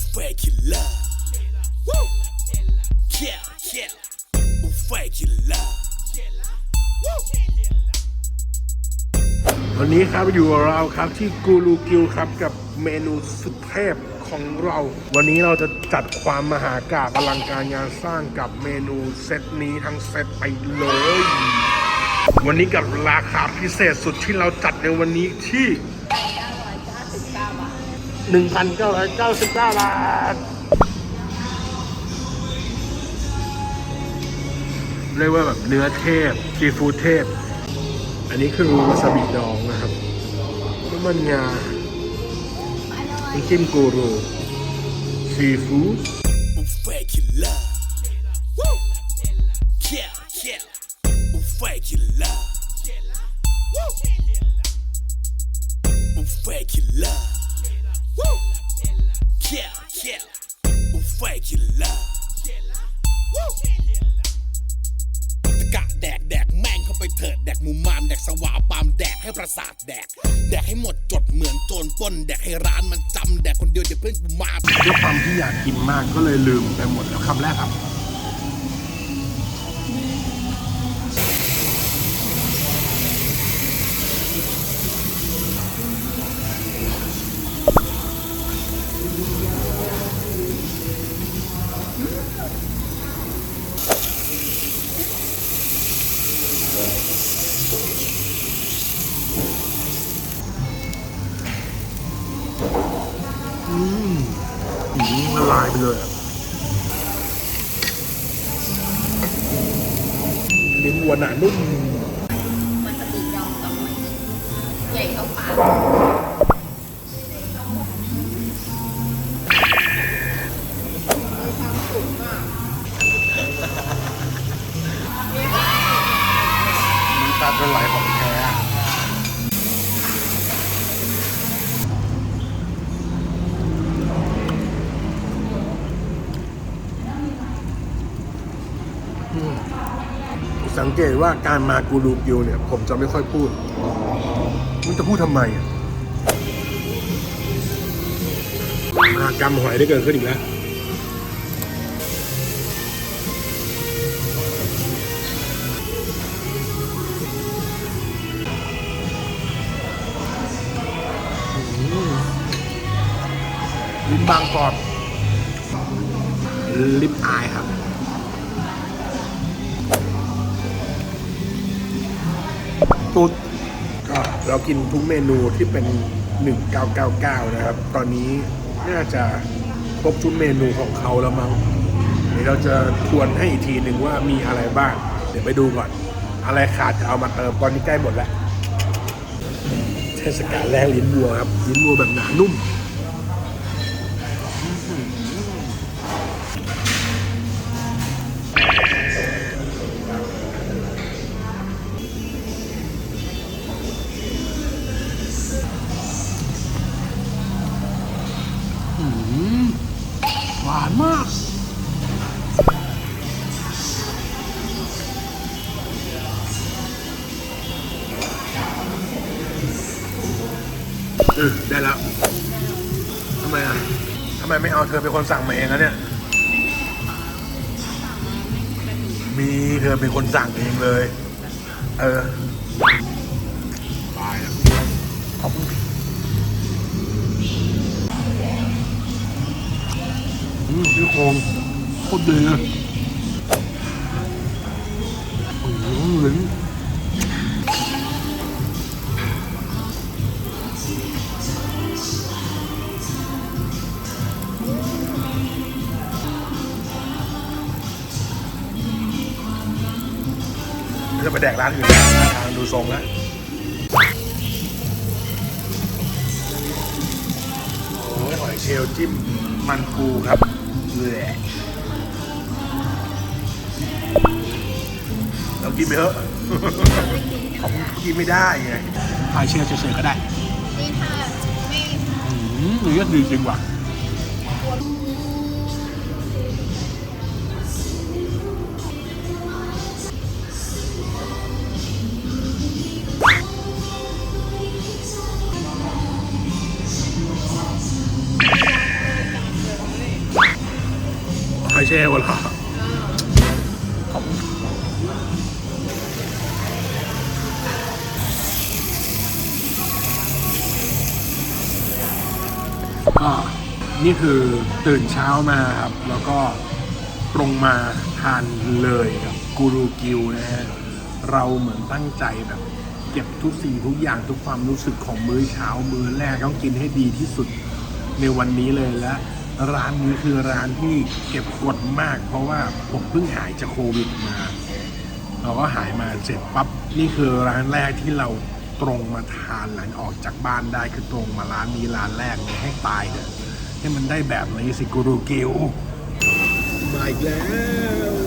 Buffet killer. Woo! Yeah, yeah. Buffet killer. Woo! วันนี้ครับอยู่กับเราครับที่กูรูกิวครับกับเมนูสุดเทพของเรา วันนี้เราจะจัดความมหากาบอลังการงานสร้างกับเมนูเซตนี้ทั้งเซตไปเลย วันนี้กับราคาพิเศษสุดที่เราจัดในวันนี้ที่ 1,999 บาท เรียกว่าแบบเนื้อเทพซีฟู้ดเทพ อันนี้คือวาซาบิดองนะครับน้ำมันงาน้ำจิ้มกูรูซีฟู้ด Yeah, yeah. Buffet killer. Woo! กะแดกแดกแม่งเข้าไปเถิดแดกมุมมามแดกสวาปามแดกให้ประสาทแดก แดกให้หมดจดเหมือนโจรปล้น แดกให้ร้านมันจำแดกคนเดียวเดี๋ยวเพื่อนกูมาด้วยความที่อยากกินมากก็เลยลืมไปหมดแล้วคำแรกครับ อืมละลายไปเลยอะลิ้นวัวหนานุ่มมันจะตีดองกับหอยใหญ่เท่าปาก สังเกตว่าการมากูรูกิวเนี่ย ผมจะไม่ค่อยพูดมันจะพูดทำไมอะมหากรรมหอยได้เกิดขึ้นอีกแล้วลิ้นบางกรอบลิปอายครับ ตุ๊ดก็เรากินทุกเมนูที่เป็น 1999 นะครับ ตอนนี้น่าจะครบทุกเมนูของเขาแล้วมั้งเดี๋ยวเราจะทวนให้อีกทีหนึ่งว่ามีอะไรบ้าง เดี๋ยวไปดูก่อน อะไรขาดจะเอามาเติมตอนนี้ใกล้หมดแล้ว เทศกาลแรกลิ้นวัวครับ ลิ้นวัวแบบหนานุ่ม ออได้แล้วทำไมอะทำไมไม่เอาเธอเป็นคนสั่งมาเองนะเนี่ย มีเธอเป็นคนสั่งเองเลย เออตายแล้วขอบคุณอืมพี่โครงโคตรดีเลย จะไปแดกร้านอื่นแล้วท่าทางดูทรงแล้วโอ้ยหอยเชลล์จิ้มมันปูครับแหละเรากินไปเถอะของกินไม่ได้ไงหอยเชลล์เฉยๆก็ได้นี่ถ้าไม่อืมเนื้อดีจริงว่ะ ช่หัวเราะก็นี่คือตื่นเช้ามาครับ แล้วก็ตรงมาทานเลยกับกูรูกิวนะฮะเราเหมือนตั้งใจแบบ เก็บทุกสิ่งทุกอย่างทุกความรู้สึกของมื้อเช้ามื้อแรกต้องกินให้ดีที่สุดในวันนี้เลยและ ร้านนี้คือร้านที่เก็บกดมาก เพราะว่าผมเพิ่งหายจากโควิดมาเราก็หายมาเสร็จปั๊บนี่คือร้านแรกที่เราตรงมาทานหลังออกจากบ้านได้คือตรงมาร้านนี้ร้านแรกเลยให้ตายเถอะให้มันได้แบบนี้สิกูรูกิวมาอีกแล้ว